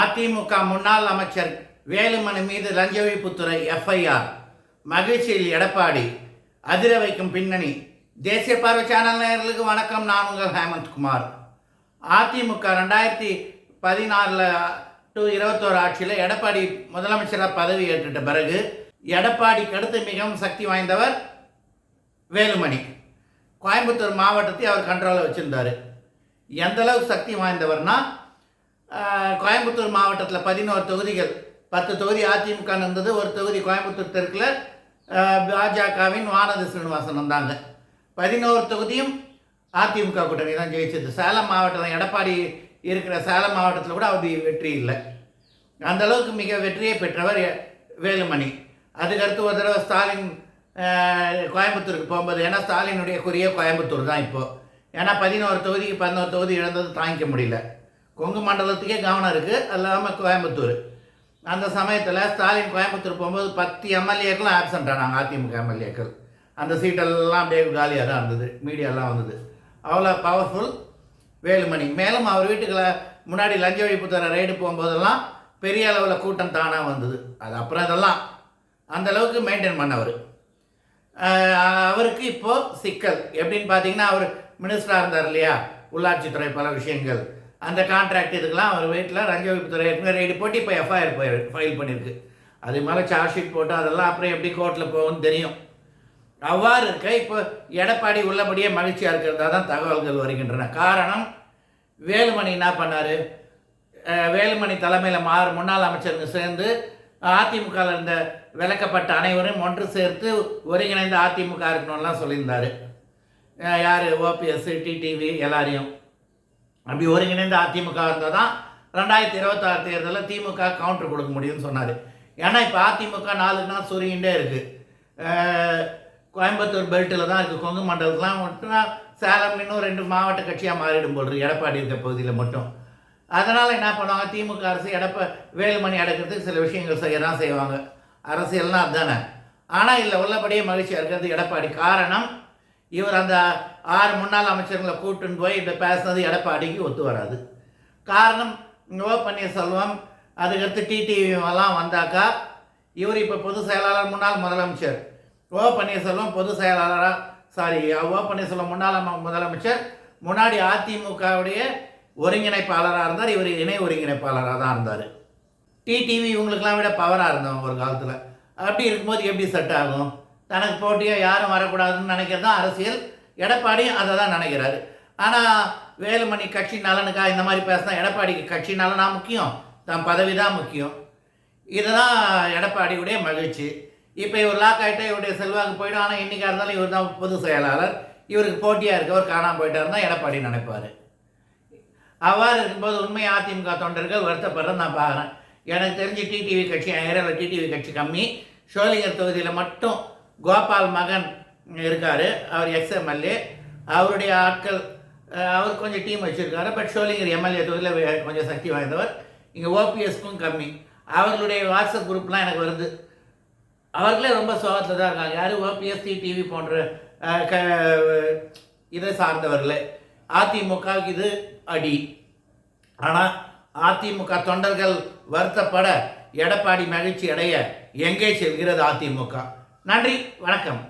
அதிமுக முன்னாள் அமைச்சர் வேலுமணி மீது லஞ்ச ஒழிப்புத்துறை எஃப்ஐஆர் மகிழ்ச்சியில் எடப்பாடி. அதிர வைக்கும் பின்னணி. தேசிய பார்வை சேனல் நேயர்களுக்கு வணக்கம். நான் உங்கள் ஹேமந்த்குமார். அதிமுக ரெண்டாயிரத்தி பதினாறில் டு இருபத்தோரு ஆட்சியில் எடப்பாடி முதலமைச்சராக பதவி ஏற்றுட்ட பிறகு எடப்பாடிக்கு அடுத்து மிகவும் சக்தி வாய்ந்தவர் வேலுமணி. கோயம்புத்தூர் மாவட்டத்தை அவர் கண்ட்ரோலில் வச்சுருந்தார். எந்தளவு சக்தி வாய்ந்தவர்னா கோயம்புத்தூர் மாவட்டத்தில் பதினோரு தொகுதிகள். பத்து தொகுதி அதிமுக இருந்தது ஒரு தொகுதி கோயம்புத்தூர் தெற்கில் பாஜகவின் வானதி சீனிவாசன் வந்தாங்க. பதினோரு தொகுதியும் அதிமுக கூட்டணி தான் ஜெயிச்சது. சேலம் மாவட்டம் எடப்பாடி இருக்கிற சேலம் மாவட்டத்தில் கூட அவர் வெற்றி இல்லை. அந்த அளவுக்கு மிக வெற்றியை பெற்றவர் வேலுமணி. அதுக்கடுத்து ஒரு தடவை ஸ்டாலின் கோயம்புத்தூருக்கு போகும்போது ஏன்னா ஸ்டாலினுடைய குறிய கோயம்புத்தூர் தான் இப்போது ஏன்னா பதினோரு தொகுதிக்கு பதினோரு தொகுதி இழந்தது தாங்கிக்க முடியல. கொங்கு மண்டலத்துக்கே கவனம் இருக்குது அது இல்லாமல் கோயம்புத்தூர். அந்த சமயத்தில் ஸ்டாலின் கோயம்புத்தூர் போகும்போது பத்து எம்எல்ஏக்களும் ஆப்சண்ட் ஆனாங்க அதிமுக எம்எல்ஏக்கள். அந்த சீட்டெல்லாம் அப்படியே காலியாக தான் இருந்தது. மீடியாலாம் வந்தது. அவ்வளோ பவர்ஃபுல் வேலுமணி. மேலும் அவர் வீட்டுக்குள்ள முன்னாடி லஞ்ச ஒழிப்புத்துறை ரைடு போகும்போதெல்லாம் பெரிய அளவில் கூட்டம் தானாக வந்தது. அது அப்புறம் இதெல்லாம். அந்த அளவுக்கு மெயின்டைன் பண்ணவர். அவருக்கு இப்போது சிக்கல். எப்படின்னு பார்த்தீங்கன்னா அவர் மினிஸ்டராக இருந்தார் இல்லையா? உள்ளாட்சித்துறை பல விஷயங்கள். அந்த கான்ட்ராக்ட் இதுக்கெல்லாம் அவர் வீட்டில் லஞ்ச ஒழிப்புத்துறை ஏற்கனவே ரெய்டு போட்டு இப்போ எஃப்ஐஆர் ஃபைல் பண்ணியிருக்கு அதே மேலே சார்ஜ் ஷீட் போட்டு அதெல்லாம் அப்புறம் எப்படி கோர்ட்டில் போகும்னு தெரியும். அவ்வாறு இருக்க இப்போ எடப்பாடி உள்ளபடியே மகிழ்ச்சியாக இருக்கிறதா தான் தகவல்கள் வருகின்றன. காரணம் வேலுமணி என்ன பண்ணார்? வேலுமணி தலைமையில் மாறு முன்னாள் அமைச்சருங்க சேர்ந்து அதிமுகவில் இருந்த விலக்கப்பட்ட அனைவரும் ஒன்று சேர்த்து ஒருங்கிணைந்த அதிமுக இருக்கணும்லாம் சொல்லியிருந்தார். யார்? ஓபிஎஸ் டிடிவி எல்லாரையும். அப்படி ஒருங்கிணைந்த அதிமுக இருந்தால் தான் ரெண்டாயிரத்தி இருபத்தாறு தேர்தலில் திமுக கவுண்டர் கொடுக்க முடியும்னு சொன்னார். ஏன்னா இப்போ அதிமுக நாளுக்கு நாள் சுருங்கிட்டே இருக்குது கோயம்புத்தூர் பெல்ட்டில் தான் இருக்குது கொங்கு மண்டலத்துலாம் மட்டும் சேலம் இன்னும் ரெண்டு மாவட்ட கட்சியாக மாறிடும் போல் எடப்பாடி இருக்க பகுதியில் மட்டும். அதனால் என்ன பண்ணுவாங்க? திமுக அரசு எடப்ப வேலுமணி அடக்கிறதுக்கு சில விஷயங்கள் செய்ய தான் செய்வாங்க. அரசியல்னால் அதுதானே ஆனால் இல்லை உள்ளபடியே மகிழ்ச்சியாக இருக்கிறது எடப்பாடி. காரணம் இவர் அந்த ஆறு முன்னாள் அமைச்சர்களை கூட்டுன்னு போய் இப்போ பேசுனது எடப்பாடிக்கு ஒத்து வராது. காரணம் ஓ பன்னீர்செல்வம் அதுக்கடுத்து டிடிவிலாம் வந்தாக்கா இவர் இப்போ பொதுச் செயலாளர் முன்னாள் முதலமைச்சர். ஓ பன்னீர்செல்வம் பொதுச் செயலாளராக சாரி ஓ பன்னீர்செல்வம் முன்னாள் முதலமைச்சர் முன்னாடி அதிமுகவுடைய ஒருங்கிணைப்பாளராக இருந்தார் இவர் இணை ஒருங்கிணைப்பாளராக தான் இருந்தார். டிடிவி இவங்களுக்கெல்லாம் விட பவராக இருந்தவங்க ஒரு காலத்தில். அப்படி இருக்கும்போது எப்படி செட் ஆகும்? தனக்கு போட்டியாக யாரும் வரக்கூடாதுன்னு நினைக்கிறது தான் அரசியல். எடப்பாடியும் அதை தான் நினைக்கிறாரு. ஆனால் வேலுமணி கட்சி நலனுக்கா இந்த மாதிரி பேசினா எடப்பாடிக்கு கட்சி நலனா முக்கியம்? தன் பதவி தான் முக்கியம். இதுதான் எடப்பாடியுடைய மகிழ்ச்சி. இப்போ இவர் லாக் ஆகிட்டே இவருடைய செல்வாக்கு போயிடும். ஆனால் இன்றைக்கா இருந்தாலும் இவர் தான் பொதுச் செயலாளர். இவருக்கு போட்டியாக இருக்கவர் காணாமல் போயிட்டாருன்னு எடப்பாடி நினைப்பார். அவ்வாறு இருக்கும்போது உண்மை அதிமுக தொண்டர்கள் வருத்தப்படுறது நான் பார்க்குறேன். எனக்கு தெரிஞ்சு டிடிவி கட்சி ஏரியாவில் டிடிவி கட்சி கம்மி. ஷோலிங்கர் தொகுதியில் மட்டும் கோபால் மகன் இருக்கார் அவர் எக்ஸ்எம்எல்ஏ அவருடைய ஆட்கள் அவர் கொஞ்சம் டீம் வச்சுருக்காரு பட் ஷோலிங்கர் எம்எல்ஏ தொகுதியில் கொஞ்சம் சக்தி வாய்ந்தவர். இங்கே ஓபிஎஸ்க்கும் கம்மி. அவர்களுடைய வாட்ஸ்அப் குரூப்லாம் எனக்கு வருது. அவர்களே ரொம்ப சோகத்தில் தான் இருக்காங்க. யார்? ஓபிஎஸ் டிவி போன்ற க இதை சார்ந்தவர்களே. அதிமுகவுக்கு இது அடி. ஆனால் அதிமுக தொண்டர்கள் வருத்தப்பட எடப்பாடி மகிழ்ச்சி அடைய எங்கே செல்கிறது அதிமுக? நன்றி வணக்கம்.